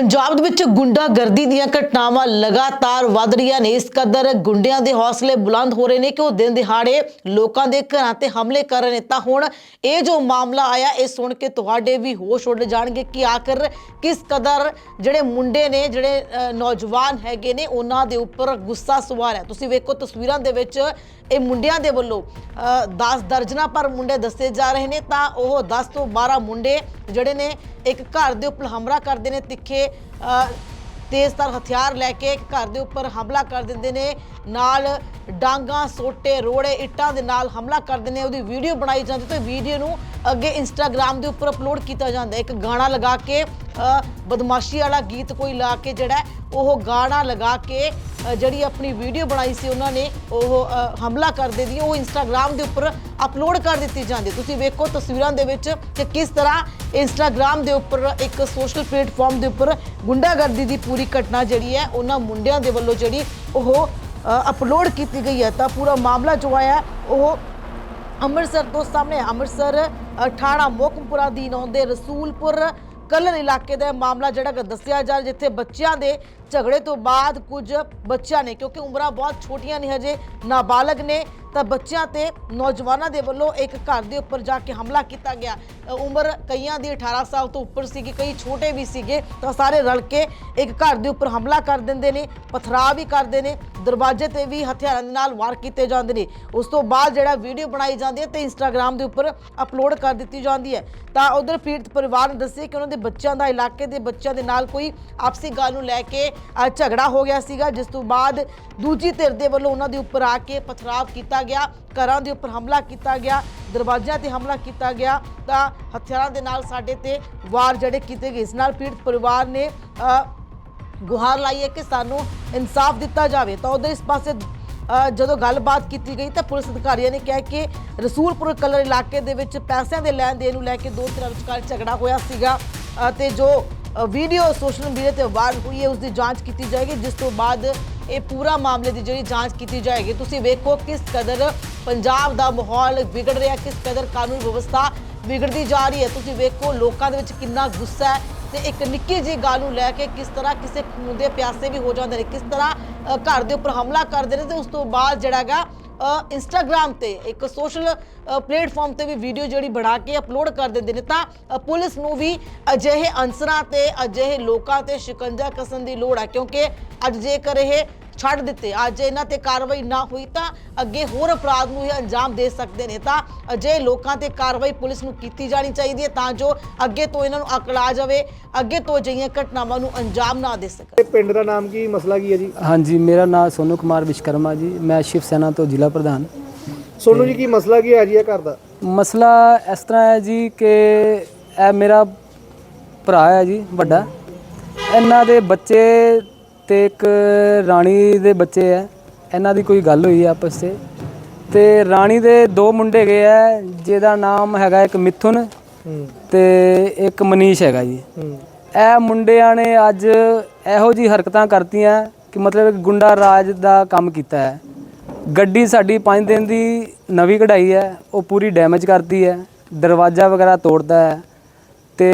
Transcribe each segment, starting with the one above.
ਪੰਜਾਬ ਦੇ ਵਿੱਚ ਗੁੰਡਾਗਰਦੀ ਦੀਆਂ ਘਟਨਾਵਾਂ ਲਗਾਤਾਰ ਵੱਧ ਰਹੀਆਂ ਨੇ। ਇਸ ਕਦਰ ਗੁੰਡਿਆਂ ਦੇ ਹੌਸਲੇ ਬੁਲੰਦ ਹੋ ਰਹੇ ਨੇ ਕਿ ਉਹ ਦਿਨ ਦਿਹਾੜੇ ਲੋਕਾਂ ਦੇ ਘਰਾਂ ਤੇ ਹਮਲੇ ਕਰ ਰਹੇ ਨੇ। ਤਾਂ ਹੁਣ ਇਹ ਜੋ ਮਾਮਲਾ ਆਇਆ, ਇਹ ਸੁਣ ਕੇ ਤੁਹਾਡੇ ਵੀ ਹੋਸ਼ ਉੱਡ ਜਾਣਗੇ ਕਿ ਆਖਰ ਕਿਸ ਕਦਰ ਜਿਹੜੇ ਮੁੰਡੇ ਨੇ, ਜਿਹੜੇ ਨੌਜਵਾਨ ਹੈਗੇ ਨੇ, ਉਹਨਾਂ ਦੇ ਉੱਪਰ ਗੁੱਸਾ ਸਵਾਰ ਹੈ। ਤੁਸੀਂ ਵੇਖੋ ਤਸਵੀਰਾਂ ਦੇ ਵਿੱਚ ਇਹ ਮੁੰਡਿਆਂ ਦੇ ਵੱਲੋਂ 10 ਦਰਜਨਾ ਪਰ ਮੁੰਡੇ ਦੱਸੇ ਜਾ ਰਹੇ ਨੇ। ਤਾਂ ਉਹ 10 ਤੋਂ 12 ਮੁੰਡੇ ਜਿਹੜੇ ਨੇ ਇੱਕ ਘਰ ਦੇ ਉੱਪਰ ਹਮਲਾ ਕਰਦੇ ਨੇ ਤਿੱਖੇ ਅ, ਤੇਜ਼ਧਾਰ ਹਥਿਆਰ ਲੈ ਕੇ ਇੱਕ ਘਰ ਦੇ ਉੱਪਰ ਹਮਲਾ ਕਰ ਦਿੰਦੇ ਨੇ। ਨਾਲ ਡਾਂਗਾ ਸੋਟੇ ਰੋੜੇ ਇੱਟਾਂ ਦੇ ਨਾਲ ਹਮਲਾ ਕਰਦੇ ਨੇ। ਉਹਦੀ ਵੀਡੀਓ ਬਣਾਈ ਜਾਂਦੀ ਤੇ ਵੀਡੀਓ ਨੂੰ ਅੱਗੇ ਇੰਸਟਾਗ੍ਰam ਦੇ ਉੱਪਰ ਅਪਲੋਡ ਕੀਤਾ ਜਾਂਦਾ ਇੱਕ ਗਾਣਾ ਲਗਾ ਕੇ ਅ, ਬਦਮਾਸ਼ੀ ਵਾਲਾ ਗੀਤ ਕੋਈ ਲਾ ਕੇ ਜਿਹੜਾ ਹੈ, ਉਹ ਗਾਣਾ ਲਗਾ ਕੇ ਅ, ਜਿਹੜੀ ਆਪਣੀ ਵੀਡੀਓ ਬਣਾਈ ਸੀ ਉਹਨਾਂ ਨੇ ਉਹ ਅ, ਹਮਲਾ ਕਰਦੇ ਦੀ ਉਹ ਇੰਸਟਾਗ੍ਰam ਦੇ ਉੱਪਰ ਅਪਲੋਡ ਕਰ ਦਿੱਤੀ ਜਾਂਦੀ ਤੁਸੀਂ ਵੇਖੋ ਤਸਵੀਰਾਂ ਦੇ ਵਿੱਚ ਕਿ ਕਿਸ ਤਰ੍ਹਾਂ ਇੰਸਟਾਗ੍ਰam ਦੇ ਉੱਪਰ ਇੱਕ ਸੋਸ਼ਲ ਪਲੇਟਫਾਰਮ ਦੇ ਉੱਪਰ ਗੁੰਡਾਗਰਦੀ ਦੀ ਪੂਰੀ ਘਟਨਾ ਜਿਹੜੀ ਹੈ ਉਹਨਾਂ ਮੁੰਡਿਆਂ ਦੇ ਵੱਲੋਂ ਜਿਹੜੀ ਉਹ ਅਪਲੋਡ ਕੀਤੀ ਗਈ ਹੈ। ਤਾਂ ਪੂਰਾ ਮਾਮਲਾ ਜੋ ਆਇਆ ਹੈ, ਉਹ ਅੰਮ੍ਰਿਤਸਰ ਤੋਂ ਸਾਹਮਣੇ ਅੰਮ੍ਰਿਤਸਰ ਅ, ਠਾਣਾ ਮੋਕਮਪੁਰਾ ਅਧੀਨ ਆਉਂਦੇ ਰਸੂਲਪੁਰ ਕਲਰ ਇਲਾਕੇ ਦਾ ਮਾਮਲਾ ਜਿਹੜਾ ਕਿ ਦੱਸਿਆ ਜਾ ਜਿੱਥੇ ਬੱਚਿਆਂ ਦੇ ਝਗੜੇ ਤੋਂ ਬਾਅਦ ਕੁਝ ਬੱਚਿਆਂ ਨੇ, ਕਿਉਂਕਿ ਉਮਰਾਂ ਬਹੁਤ ਛੋਟੀਆਂ ਨੇ ਹਜੇ, ਨਾਬਾਲਗ ਨੇ, ਤਾਂ ਬੱਚਿਆਂ ਤੇ ਨੌਜਵਾਨਾਂ ਦੇ ਵੱਲੋਂ ਇੱਕ ਘਰ ਦੇ ਉੱਪਰ ਜਾ ਕੇ ਹਮਲਾ ਕੀਤਾ ਗਿਆ। ਉਮਰ ਕਈਆਂ ਦੀ 18 ਸਾਲ ਤੋਂ ਉੱਪਰ ਸੀਗੀ, ਕਈ ਛੋਟੇ ਵੀ ਸੀਗੇ, ਤਾਂ ਸਾਰੇ ਰਲ ਕੇ ਇੱਕ ਘਰ ਦੇ ਉੱਪਰ ਹਮਲਾ ਕਰ ਦਿੰਦੇ ਨੇ, ਪਥਰਾਅ ਵੀ ਕਰਦੇ ਨੇ, ਦਰਵਾਜ਼ੇ ਤੇ ਵੀ ਹਥਿਆਰਾਂ ਦੇ ਨਾਲ ਵਾਰ ਕੀਤੇ ਜਾਂਦੇ ਨੇ। ਉਸ ਤੋਂ ਬਾਅਦ ਜਿਹੜਾ ਵੀਡੀਓ ਬਣਾਈ ਜਾਂਦੀ ਹੈ ਤੇ ਇੰਸਟਾਗ੍ਰam ਦੇ ਉੱਪਰ ਅਪਲੋਡ ਕਰ ਦਿੱਤੀ ਜਾਂਦੀ ਹੈ। ਤਾਂ ਉਧਰ ਪੀੜਤ ਪਰਿਵਾਰ ਨੇ ਦੱਸਿਆ ਕਿ ਉਹਨਾਂ ਦੇ ਬੱਚਿਆਂ ਦਾ ਇਲਾਕੇ ਦੇ ਬੱਚਿਆਂ ਦੇ ਨਾਲ ਕੋਈ ਆਪਸੀ ਗੱਲ ਨੂੰ ਲੈ ਕੇ ਝਗੜਾ ਹੋ ਗਿਆ ਸੀਗਾ ਜਿਸ ਤੋਂ ਬਾਅਦ ਦੂਜੀ ਧਿਰ ਦੇ ਵੱਲੋਂ ਉਹਨਾਂ ਦੇ ਉੱਪਰ ਆ ਕੇ ਪਥਰਾਵ ਕੀਤਾ ਗਿਆ ਘਰਾਂ ਦੇ ਉੱਪਰ ਹਮਲਾ ਕੀਤਾ ਗਿਆ ਦਰਵਾਜ਼ਿਆਂ ਤੇ ਹਮਲਾ ਕੀਤਾ ਗਿਆ ਤਾਂ ਹਥਿਆਰਾਂ ਦੇ ਨਾਲ ਸਾਡੇ ਤੇ ਵਾਰ ਜਿਹੜੇ ਕੀਤੇ ਗਏ। ਇਸ ਨਾਲ ਪੀੜਤ ਪਰਿਵਾਰ ਨੇ ਗੁਹਾਰ ਲਾਈ ਹੈ ਕਿ ਸਾਨੂੰ ਇਨਸਾਫ ਦਿੱਤਾ ਜਾਵੇ। ਤਾਂ ਉਧਰ ਇਸ ਪਾਸੇ ਜਦੋਂ ਗੱਲਬਾਤ ਕੀਤੀ ਗਈ ਤਾਂ ਪੁਲਿਸ ਅਧਿਕਾਰੀਆਂ ਨੇ ਕਿਹਾ ਕਿ ਰਸੂਲਪੁਰ ਕਲਰ ਇਲਾਕੇ ਦੇ ਵਿੱਚ ਪੈਸਿਆਂ ਦੇ ਲੈਣ ਦੇਣ ਨੂੰ ਲੈ ਕੇ ਦੋ ਧਿਰਾਂ ਵਿਚਕਾਰ ਝਗੜਾ ਹੋਇਆ ਸੀਗਾ ਅ, ਤੇ ਜੋ ਵੀਡੀਓ ਸੋਸ਼ਲ ਮੀਡੀਆ ਤੇ ਵਾਇਰਲ ਹੋਈ ਹੈ ਉਸ ਦੀ ਜਾਂਚ ਕੀਤੀ ਜਾਏਗੀ, ਜਿਸ ਤੋਂ ਬਾਅਦ ਇਹ ਪੂਰਾ ਮਾਮਲੇ ਦੀ ਜਿਹੜੀ ਜਾਂਚ ਕੀਤੀ ਜਾਏਗੀ। ਤੁਸੀਂ ਵੇਖੋ ਕਿਸ ਕਦਰ ਪੰਜਾਬ ਦਾ ਮਾਹੌਲ ਵਿਗੜ ਰਿਹਾ, ਕਿਸ ਕਦਰ ਕਾਨੂੰਨ ਵਿਵਸਥਾ ਵਿਗੜਦੀ ਜਾ ਰਹੀ ਹੈ। ਤੁਸੀਂ ਵੇਖੋ ਲੋਕਾਂ ਦੇ ਵਿੱਚ ਕਿੰਨਾ ਗੁੱਸਾ ਹੈ ਤੇ ਇੱਕ ਨਿੱਕੀ ਜਿਹੀ ਗੱਲ ਨੂੰ ਲੈ ਕੇ ਕਿਸ ਤਰ੍ਹਾਂ ਕਿਸੇ ਖੂਨ ਦੇ ਪਿਆਸੇ ਵੀ ਹੋ ਜਾਂਦੇ ਨੇ, ਕਿਸ ਤਰ੍ਹਾਂ ਘਰ ਦੇ ਉੱਪਰ ਹਮਲਾ ਕਰਦੇ ਨੇ ਤੇ ਉਸ ਤੋਂ ਬਾਅਦ ਜਿਹੜਾਗਾ ਇੰਸਟਾਗ੍ਰam ਤੇ ਇੱਕ ਸੋਸ਼ਲ ਪਲੇਟਫਾਰਮ ਤੇ ਵੀ ਵੀਡੀਓ ਜਿਹੜੀ ਬਣਾ ਕੇ ਅਪਲੋਡ ਕਰ ਦਿੰਦੇ ਨੇ, ਤਾਂ ਪੁਲਿਸ ਨੂੰ ਵੀ ਅਜਿਹੇ ਅਨਸਰਾਂ ਤੇ, ਅਜਿਹੇ ਲੋਕਾਂ ਤੇ ਸ਼ਿਕੰਜਾ ਕਸਣ ਦੀ ਲੋੜ ਹੈ ਕਿਉਂਕਿ ਅੱਜ ਜੇਕਰ ਇਹ ਛੱਡ ਦਿੱਤੇ। ਅੱਜ ਇਹਨਾਂ ਤੇ ਕਾਰਵਾਈ ਨਾ ਹੋਈ ਤਾਂ ਅੱਗੇ ਹੋਰ ਅਪਰਾਧ ਨੂੰ ਇਹ ਅੰਜਾਮ ਦੇ ਸਕਦੇ ਨੇ। ਤਾਂ ਅਜੇ ਲੋਕਾਂ ਤੇ ਕਾਰਵਾਈ ਪੁਲਿਸ ਨੂੰ ਕੀਤੀ ਜਾਣੀ ਚਾਹੀਦੀ ਹੈ ਤਾਂ ਜੋ ਅੱਗੇ ਤੋਂ ਇਹਨਾਂ ਨੂੰ ਅਕਲ ਜਾਵੇ ਅੱਗੇ ਤੋਂ ਅਜਿਹੀਆਂ ਘਟਨਾਵਾਂ ਨੂੰ ਅੰਜਾਮ ਨਾ ਦੇ ਸਕਣ। ਪਿੰਡ ਦਾ ਨਾਮ ਕੀ ਮਸਲਾ ਕੀ ਹੈ ਜੀ? ਹਾਂਜੀ ਮੇਰਾ ਨਾਮ ਸੋਨੂ ਕੁਮਾਰ ਵਿਸ਼ਕਰਮਾ ਜੀ। ਮੈਂ ਸ਼ਿਵ ਸੈਨਾ ਤੋਂ ਜ਼ਿਲ੍ਹਾ ਪ੍ਰਧਾਨ। ਸੋਨੂ ਜੀ ਕੀ ਮਸਲਾ ਕੀ ਹੈ ਜੀ ਇਹ ਘਰ ਦਾ? ਮਸਲਾ ਇਸ ਤਰ੍ਹਾਂ ਹੈ ਜੀ ਕਿ ਇਹ ਮੇਰਾ ਭਰਾ ਹੈ ਜੀ ਵੱਡਾ। ਇਹਨਾਂ ਦੇ ਬੱਚੇ ਤੇ ਇੱਕ ਰਾਣੀ ਦੇ ਬੱਚੇ ਹੈ ਇਹਨਾਂ ਦੀ ਕੋਈ ਗੱਲ ਹੋਈ ਆਪਸ 'ਚ। ਤੇ ਰਾਣੀ ਦੇ ਦੋ ਮੁੰਡੇ ਗਏ ਹੈ ਜਿਹਦਾ ਨਾਮ ਹੈਗਾ ਇੱਕ ਮਿਥੁਨ ਤੇ ਇੱਕ ਮਨੀਸ਼ ਹੈਗਾ ਜੀ। ਇਹ ਮੁੰਡਿਆਂ ਨੇ ਅੱਜ ਇਹੋ ਜੀ ਹਰਕਤਾਂ ਕਰਤੀਆਂ ਕਿ ਮਤਲਬ ਗੁੰਡਾ ਰਾਜ ਦਾ ਕੰਮ ਕੀਤਾ ਹੈ ਗੱਡੀ ਸਾਡੀ 5 ਦਿਨ ਦੀ ਨਵੀਂ ਕਢਾਈ ਹੈ ਉਹ ਪੂਰੀ ਡੈਮੇਜ ਕਰਤੀ ਹੈ ਦਰਵਾਜ਼ਾ ਵਗੈਰਾ ਤੋੜਦਾ ਹੈ ਤੇ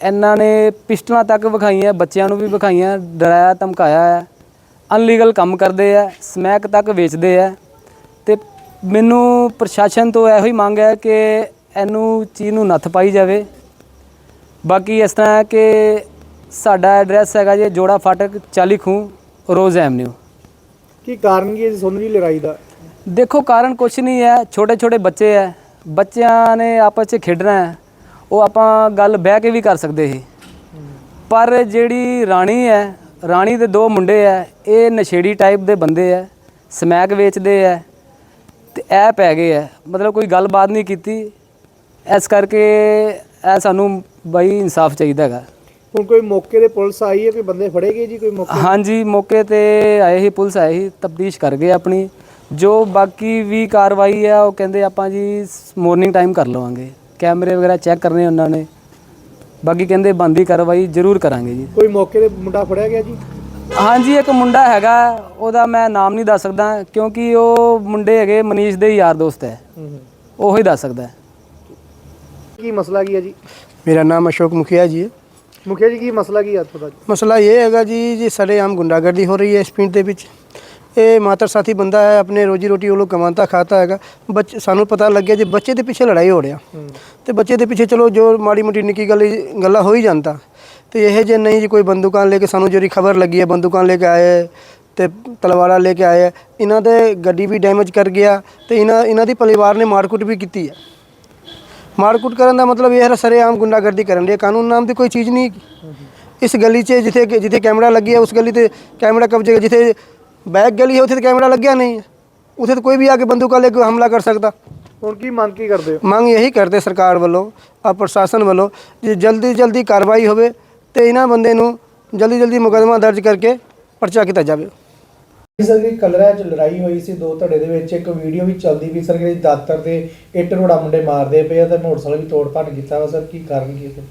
ਇਹਨਾਂ ਨੇ ਪਿਸਟਲਾਂ ਤੱਕ ਵਿਖਾਈਆਂ ਬੱਚਿਆਂ ਨੂੰ ਵੀ ਵਿਖਾਈਆਂ ਡਰਾਇਆ ਧਮਕਾਇਆ ਹੈ। ਅਨਲੀਗਲ ਕੰਮ ਕਰਦੇ ਆ ਸਮੈਕ ਤੱਕ ਵੇਚਦੇ ਆ ਤੇ ਮੈਨੂੰ ਪ੍ਰਸ਼ਾਸਨ ਤੋਂ ਇਹੋ ਹੀ ਮੰਗ ਹੈ ਕਿ ਇਹਨੂੰ ਚੀਜ਼ ਨੂੰ ਨੱਥ ਪਾਈ ਜਾਵੇ। ਬਾਕੀ ਇਸ ਤਰ੍ਹਾਂ ਹੈ ਕਿ ਸਾਡਾ ਐਡਰੈਸ ਹੈਗਾ ਜੀ ਜੋੜਾ ਫਾਟਕ 40 ਖੂਹ ਰੋਜ਼ ਐਵਨਿਊ। ਕੀ ਕਾਰਨ ਕੀ ਹੈ ਜੀ ਸੋਨੂ ਜੀ ਲੜਾਈ ਦਾ? ਦੇਖੋ ਕਾਰਨ ਕੁਛ ਨਹੀਂ ਹੈ ਛੋਟੇ ਛੋਟੇ ਬੱਚੇ ਹੈ। ਬੱਚਿਆਂ ਨੇ ਆਪਸ 'ਚ ਖੇਡਣਾ ਹੈ। ਉਹ ਆਪਾਂ ਗੱਲ ਬਹਿ ਕੇ ਵੀ ਕਰ ਸਕਦੇ ਸੀ। ਪਰ ਜਿਹੜੀ ਰਾਣੀ ਹੈ ਰਾਣੀ ਦੇ ਦੋ ਮੁੰਡੇ ਹੈ ਇਹ ਨਸ਼ੇੜੀ ਟਾਈਪ ਦੇ ਬੰਦੇ ਹੈ ਸਮੈਕ ਵੇਚਦੇ ਹੈ ਤੇ ਇਹ ਪੈ ਗਏ ਹੈ। ਮਤਲਬ ਕੋਈ ਗੱਲਬਾਤ ਨਹੀਂ ਕੀਤੀ। ਇਸ ਕਰਕੇ ਇਹ ਸਾਨੂੰ ਬਾਈ ਇਨਸਾਫ ਚਾਹੀਦਾ ਹੈਗਾ। ਹੁਣ ਕੋਈ ਮੌਕੇ ਤੇ ਪੁਲਿਸ ਆਈ ਹੈ ਕੋਈ ਬੰਦੇ ਫੜੇ ਗਏ ਜੀ ਕੋਈ ਮੌਕੇ ਹਾਂਜੀ ਮੌਕੇ ਤੇ ਆਏ ਹੀ ਪੁਲਿਸ ਆਏ ਹੀ ਤਫਤੀਸ਼ ਕਰ ਗਏ ਆਪਣੀ। ਜੋ ਬਾਕੀ ਵੀ ਕਾਰਵਾਈ ਹੈ ਉਹ ਕਹਿੰਦੇ ਆਪਾਂ ਜੀ ਮਾਰਨਿੰਗ ਟਾਈਮ ਕਰ ਲਵਾਂਗੇ। ਕੈਮਰੇ ਵਗੈਰਾ ਚੈੱਕ ਕਰਨੇ ਉਹਨਾਂ ਨੇ। ਬਾਕੀ ਕਹਿੰਦੇ ਬੰਦੀ ਕਾਰਵਾਈ ਜ਼ਰੂਰ ਕਰਾਂਗੇ ਜੀ। ਕੋਈ ਮੌਕੇ ਤੇ ਮੁੰਡਾ ਫੜਿਆ ਗਿਆ ਜੀ? ਹਾਂਜੀ ਇੱਕ ਮੁੰਡਾ ਹੈਗਾ ਉਹਦਾ ਮੈਂ ਨਾਮ ਨਹੀਂ ਦੱਸ ਸਕਦਾ ਕਿਉਂਕਿ ਉਹ ਮੁੰਡੇ ਹੈਗੇ ਮਨੀਸ਼ ਦੇ ਯਾਰ ਦੋਸਤ ਹੈ। ਹੂੰ ਹੂੰ। ਉਹੀ ਦੱਸ ਸਕਦਾ। ਕੀ ਮਸਲਾ ਕੀ ਹੈ ਜੀ? ਮੇਰਾ ਨਾਮ ਅਸ਼ੋਕ ਮੁਖੀਆ ਜੀ ਹੈ। ਮੁਖੀਆ ਜੀ ਕੀ ਮਸਲਾ ਕੀ ਹੈ ਤੁਹਾਡਾ? ਮਸਲਾ ਇਹ ਹੈਗਾ ਜੀ ਜੀ ਸਰੇਆਮ ਗੁੰਡਾਗਰਦੀ ਹੋ ਰਹੀ ਹੈ ਇਸ ਪਿੰਡ ਦੇ ਵਿੱਚ। ਇਹ ਮਾਤਰ ਸਾਥੀ ਬੰਦਾ ਹੈ ਆਪਣੇ ਰੋਜੀ ਰੋਟੀ ਉਹ ਲੋਕ ਕਮਾਉਂਦਾ ਖਾਤਾ ਹੈਗਾ। ਬੱਚ ਸਾਨੂੰ ਪਤਾ ਲੱਗਿਆ ਜੀ ਬੱਚੇ ਦੇ ਪਿੱਛੇ ਲੜਾਈ ਹੋ ਰਿਹਾ ਤੇ ਬੱਚੇ ਦੇ ਪਿੱਛੇ ਚਲੋ ਜੋ ਮਾੜੀ ਮੋਟੀ ਨਿੱਕੀ ਗੱਲ ਗੱਲਾਂ ਹੋ ਹੀ ਜਾਂਦਾ। ਤੇ ਇਹ ਜੇ ਨਹੀਂ ਜੀ ਕੋਈ ਬੰਦੂਕਾਂ ਲੈ ਕੇ ਸਾਨੂੰ ਜਿਹੜੀ ਖਬਰ ਲੱਗੀ ਹੈ ਬੰਦੂਕਾਂ ਲੈ ਕੇ ਆਏ ਤੇ ਤਲਵਾਰਾਂ ਲੈ ਕੇ ਆਏ। ਇਹਨਾਂ ਦੇ ਗੱਡੀ ਵੀ ਡੈਮੇਜ ਕਰ ਗਿਆ ਤੇ ਇਹਨਾਂ ਇਹਨਾਂ ਦੀ ਪਰਿਵਾਰ ਨੇ ਮਾਰਕੁੱਟ ਵੀ ਕੀਤੀ ਹੈ। ਮਾਰਕੁੱਟ ਕਰਨ ਦਾ ਮਤਲਬ ਇਹ ਹੈ ਸਰੇਆਮ ਗੁੰਡਾਗਰਦੀ ਕਰਨ ਦੀ ਕਾਨੂੰਨ ਨਾਮ ਦੀ ਕੋਈ ਚੀਜ਼ ਨਹੀਂ। ਇਸ ਗਲੀ 'ਚ ਜਿੱਥੇ ਜਿੱਥੇ ਕੈਮਰਾ ਲੱਗਿਆ ਉਸ ਗਲੀ ਤੇ ਕੈਮਰਾ ਕਬਜੇ ਜਿੱਥੇ ਬੈਕ ਗਲੀ ਹੈ ਉੱਥੇ ਤੇ ਕੈਮਰਾ ਲੱਗਿਆ ਨਹੀਂ। ਹੈ ਉੱਥੇ ਤਾਂ ਕੋਈ ਵੀ ਆ ਕੇ ਬੰਦੂਕਾਂ ਲੈ ਕੇ ਹਮਲਾ ਕਰ ਸਕਦਾ। ਹੁਣ ਕੀ ਮੰਗ ਕੀ ਕਰਦੇ ਹੋ? ਮੰਗ ਇਹੀ ਕਰਦੇ ਸਰਕਾਰ ਵੱਲੋਂ ਆ ਪ੍ਰਸ਼ਾਸਨ ਵੱਲੋਂ ਜੇ ਜਲਦੀ ਜਲਦੀ ਕਾਰਵਾਈ ਹੋਵੇ ਤੇ ਇਹਨਾਂ ਬੰਦੇ ਨੂੰ ਜਲਦੀ ਜਲਦੀ ਮੁਕੱਦਮਾ ਦਰਜ ਕਰਕੇ ਪਰਚਾ ਕੀਤਾ ਜਾਵੇ। ਸਰ ਕਿ ਕਲਰਾ ਚ ਲੜਾਈ ਹੋਈ ਸੀ ਦੋ ਧੜੇ ਦੇ ਵਿੱਚ ਇੱਕ ਵੀਡੀਓ ਵੀ ਚੱਲਦੀ ਵੀ ਸਰ ਕਿ ਦਾਤਰ ਦੇ ਇੱਟ ਰੋੜਾ ਮੁੰਡੇ ਮਾਰਦੇ ਪਏ ਆ ਤੇ ਮੋਟਰਸਾਈਕਲ ਵੀ ਤੋੜ ਭੰਨ ਕੀਤਾ ਵਾ ਸਰ ਕੀ ਕਾਰਨ ਕੀ ਹੈ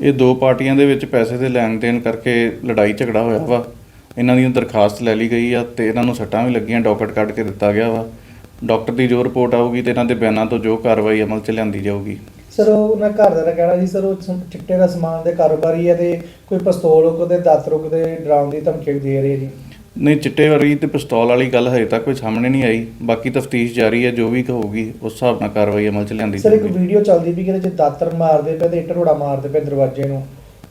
ਇਹ ਦੋ ਪਾਰਟੀਆਂ ਦੇ ਵਿੱਚ ਪੈਸੇ ਦੇ ਲੈਣ ਦੇਣ ਕਰਕੇ ਲੜਾਈ ਝਗੜਾ ਹੋਇਆ ਵਾ। ਇਹਨਾਂ ਦੀ ਦਰਖਾਸਤ ਲੈ ਲਈ ਗਈ ਆ ਤੇ ਇਹਨਾਂ ਨੂੰ ਸੱਟਾਂ ਵੀ ਲੱਗੀਆਂ ਡਾਕਟਰ ਕੱਢ ਕੇ ਦਿੱਤਾ ਗਿਆ ਵਾ। ਡਾਕਟਰ ਦੀ ਜੋ ਰਿਪੋਰਟ ਆਊਗੀ ਤੇ ਇਹਨਾਂ ਦੇ ਬਿਆਨਾਂ ਤੋਂ ਜੋ ਕਾਰਵਾਈ ਅਮਲ 'ਚ ਲਿਆਂਦੀ ਜਾਊਗੀ। ਸਰ ਉਹਨਾਂ ਘਰ ਦਾ ਕਹਿਣਾ ਸੀ ਸਰ ਉਹ ਸਮ- ਚਿੱਟੇ ਦਾ ਸਮਾਨ ਦੇ ਕਾਰੋਬਾਰੀ ਹੈ ਤੇ ਕੋਈ ਪਿਸਤੌਲ ਉਹਦੇ ਦਾਤਰ ਉਹਦੇ ਡਰਾਉਣ ਦੀ ਧਮਕੀ ਵੀ ਦੇ ਰਹੇ ਜੀ ਨਹੀਂ ਚਿੱਟੇ ਵਾਲੀ ਤੇ ਪਿਸਤੌਲ ਵਾਲੀ ਗੱਲ ਹਜੇ ਤੱਕ ਕੋਈ ਸਾਹਮਣੇ ਨਹੀਂ ਆਈ। ਬਾਕੀ ਤਫਤੀਸ਼ ਜਾਰੀ ਹੈ ਜੋ ਵੀ ਹੋਊਗੀ ਉਸ ਹਿਸਾਬ ਨਾਲ ਕਾਰਵਾਈ ਅਮਲ 'ਚ ਲਿਆਂਦੀ ਸਰ ਇੱਕ ਜਾਊਗੀ। ਵੀਡੀਓ ਚੱਲਦੀ ਵੀ ਕਿਤੇ ਚ ਦਾਤਰ ਮਾਰਦੇ ਪਏ ਤੇ ਇੱਟ ਰੋੜਾ ਮਾਰਦੇ ਪਏ ਦਰਵਾਜ਼ੇ ਨੂੰ।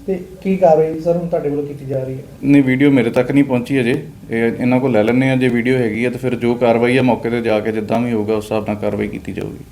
ਤੇ ਕੀ ਕਾਰਵਾਈ ਸਰ ਹੁਣ ਤੁਹਾਡੇ ਵੱਲੋਂ ਕੀਤੀ ਜਾ ਰਹੀ ਹੈ? ਨਹੀਂ, ਵੀਡੀਓ ਮੇਰੇ ਤੱਕ ਨਹੀਂ ਪਹੁੰਚੀ ਅਜੇ। ਇਹ ਇਹਨਾਂ ਕੋਲ ਲੈ ਲੈਣੇ ਆ ਜੇ ਵੀਡੀਓ ਹੈਗੀ ਆ ਤਾਂ ਫਿਰ ਜੋ ਕਾਰਵਾਈ ਆ ਮੌਕੇ ਤੇ ਜਾ ਕੇ ਜਿੱਦਾਂ ਵੀ ਹੋਊਗਾ ਉਸ ਹਿਸਾਬ ਨਾਲ ਕਾਰਵਾਈ ਕੀਤੀ ਜਾਊਗੀ।